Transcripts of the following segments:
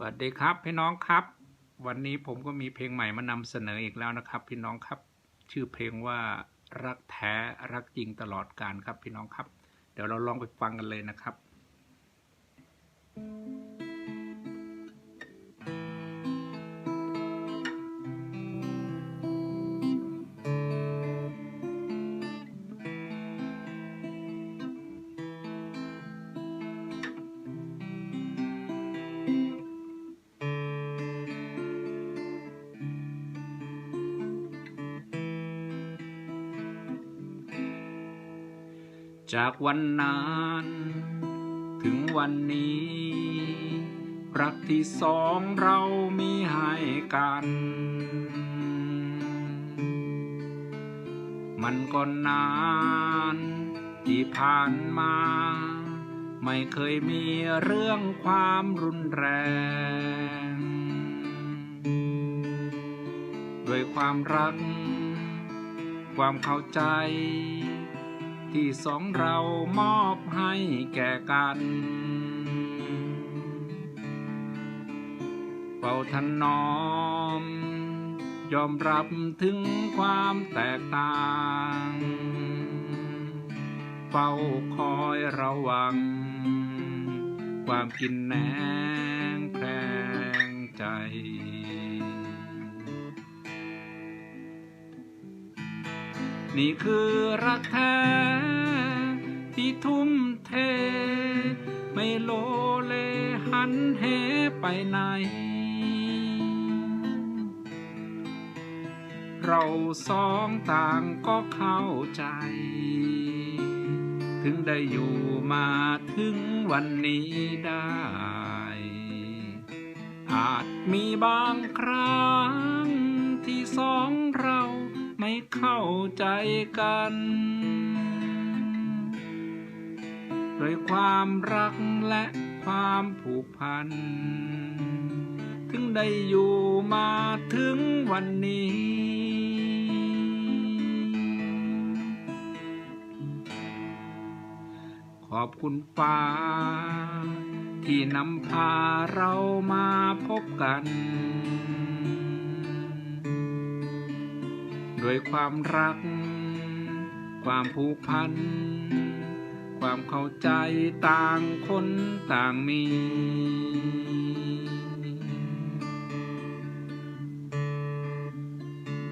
สวัสดีครับพี่น้องครับ วันนี้ผมก็มีเพลงใหม่มานำเสนออีกแล้วนะครับ พี่น้องครับ ชื่อเพลงว่ารักแท้รักจริงตลอดกาลครับพี่น้องครับ เดี๋ยวเราลองไปฟังกันเลยนะครับ จากวันนั้น ถึงวันนี้ รักที่สองเรามีให้กัน มันก็นาน ที่ผ่านมา ไม่เคยมีเรื่องความรุนแรง ด้วยความรัก ความเข้าใจ ที่สองเรามอบให้แก่กันเฝ้าถนอม ยอมรับถึงความแตกต่าง เฝ้าคอยระวัง ความกินแหน นี่คือรักแท้ที่ทุ่มเท ไม่โลเลหันเหไปไหน เราสองต่างก็เข้าใจ ถึงได้อยู่มาถึงวันนี้ได้ อาจมีบางครั้งที่สองเรา ไม่เข้าใจกันโดยความรักและความผูกพัน ถึงได้อยู่มาถึงวันนี้ ขอบคุณฟ้า ที่นำพาเรามาพบกัน ด้วยความรัก ความผูกพัน ความเข้าใจต่างคนต่างมี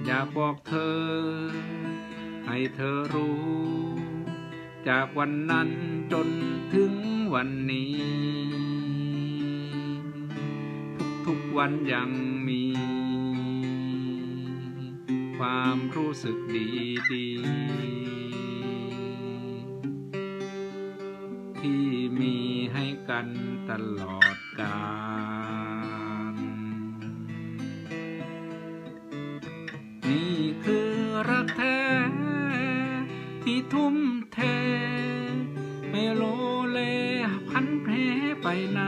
อยากบอกเธอ ให้เธอรู้ จากวันนั้นจนถึงวันนี้ ทุกๆวันยังมี ความรู้สึกดีดีที่มีให้กันตลอดกาลนี่คือรักแท้ ที่ทุ่มเท ไม่โลเลพันเพไปไห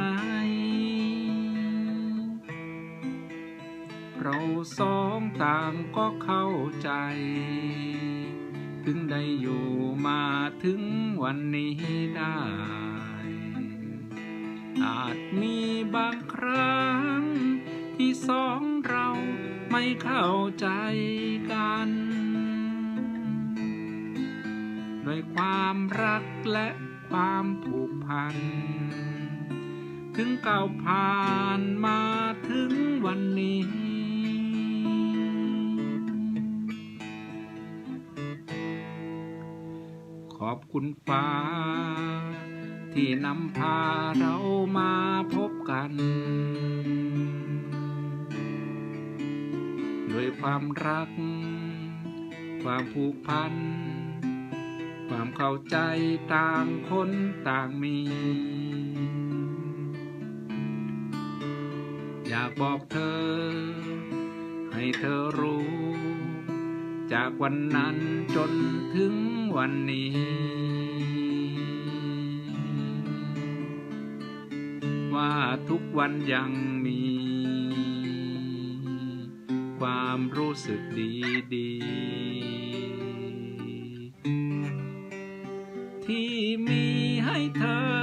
เราสองต่างก็เข้าใจ ถึงได้อยู่มาถึงวันนี้ได้ อาจมีบางครั้ง ที่สองเราไม่เข้าใจกันด้วยความรักและความผูกพัน ถึงก้าวผ่านมาถึงวันนี้ อบคุณฟ้า ที่นำพาเรามาพบกัน ด้วยความรัก ความผูกพัน ความเข้าใจต่างคนต่างมี อยากบอกเธอ ให้เธอรู้ จากวันนั้นจนถึง วันนี้ ว่าทุกวันยังมี ความรู้สึกดีดีๆที่มีให้เธอ